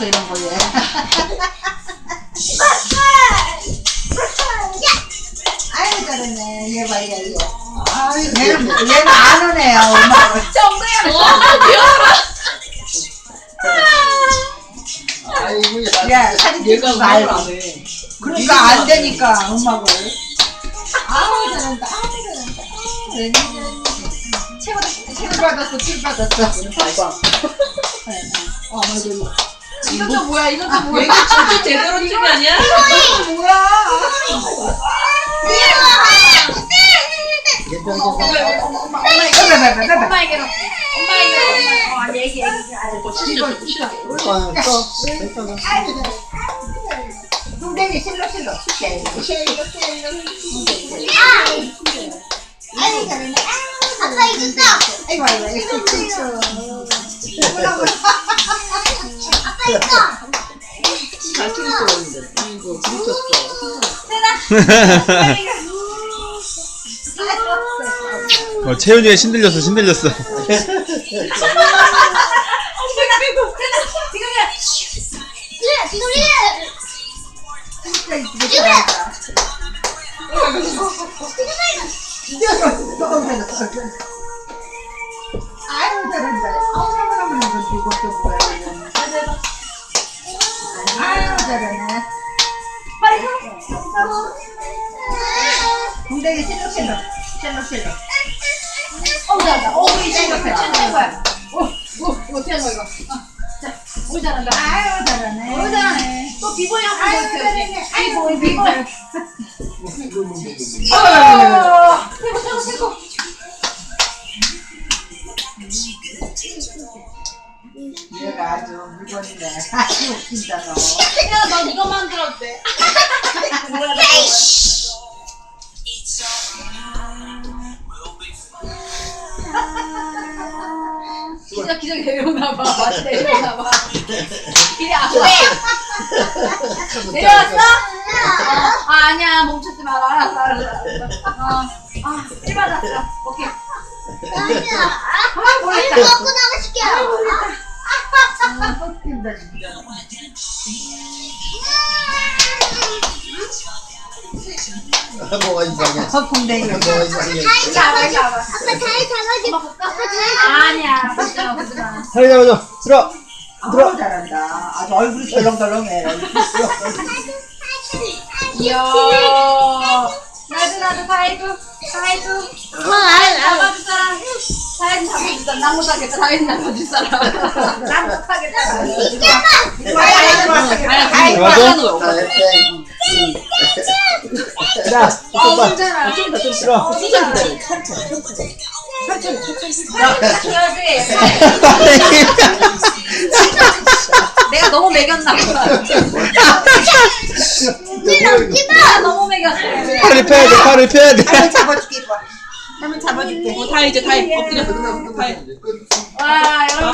없어 이런 거에. 아유 잘했네. 얘 봐, 얘, 얘. 아유, 얘는, 얘는 안 오네요, 엄마가. 아이고 야. 야, 사진 찍지 말고. 그러니까 안 되니까, 음악을. 아우, 잘한다. 아우, 잘한다. 아우. 최고다. 칠 받았어, 칠 받았어. 어, 맞아. 이건 또 뭐야? 이건 또 뭐야? 이게 진짜 제대로 찍이 아니야? 이거 뭐야? 엄마에게로. 엄마에게로. 어, 얘기, 얘기. 동댕이 실로 실로 실로 실로 아이 잘했네. 아빠 이겼어. 아이고 아이고 찍을 수 있는데. 이거 부딪혔어. 어, 채윤이가 신들렸어, 신들렸어. 아유 잘한다 아우 잘한다 이것도 뭐야 잘하네 동댕이 실로 실로 실로 실로 어, 잘한다. 어, 우리 이제 이거 괜찮은 거야. 어, 어, 이거? 어, 자, 우리 잘한다. 아유 잘하네 어, 잘하네. 또 비보이 한번 보여주세요, 비보이. 비보이 어, 최고, 최고, 최고. 얘가 아주 물건이네 아주 웃긴다 너 야, 너 이거 만들었대. 기자 기자 내려오나 봐. 맞아 내려오나 봐. 길이 안 와. 내려왔어? 어, 아 아니야 멈추지 마라. 알았어 알았어. 알았어. 어, 아, 일 받았어. 오케이. 아니야. 아, 모르겠다. 이거 먹고 나가실게요. 아 웃긴다 진짜 뭐가 이상해. 어 동댕이가 뭐가 이상해. 잘 잡아. 잡아. 아빠 잘 잡아줘. 아빠 잘 잡아줘. 아니야. 다리 잡아줘. 들어. 아우 잘한다 아주 얼굴이 덜렁덜렁해 이야. 나도 나도 가이드 가이드 아, 잡아줄 사람. 사연 잡아줄 사람. 나 못하겠다. 사연 잡아줄 사람. 나 못하겠다. 어 들어. 어. 괜찮아 줘야지 내가 너무 매겼나 봐. 내가 너무 매겼어 팔을 펴야 돼, 팔을 펴야 돼. 한번 잡아줄게 이거 한번 잡아줄게 다 이제 다 엎드려. 다 해. 와 여러분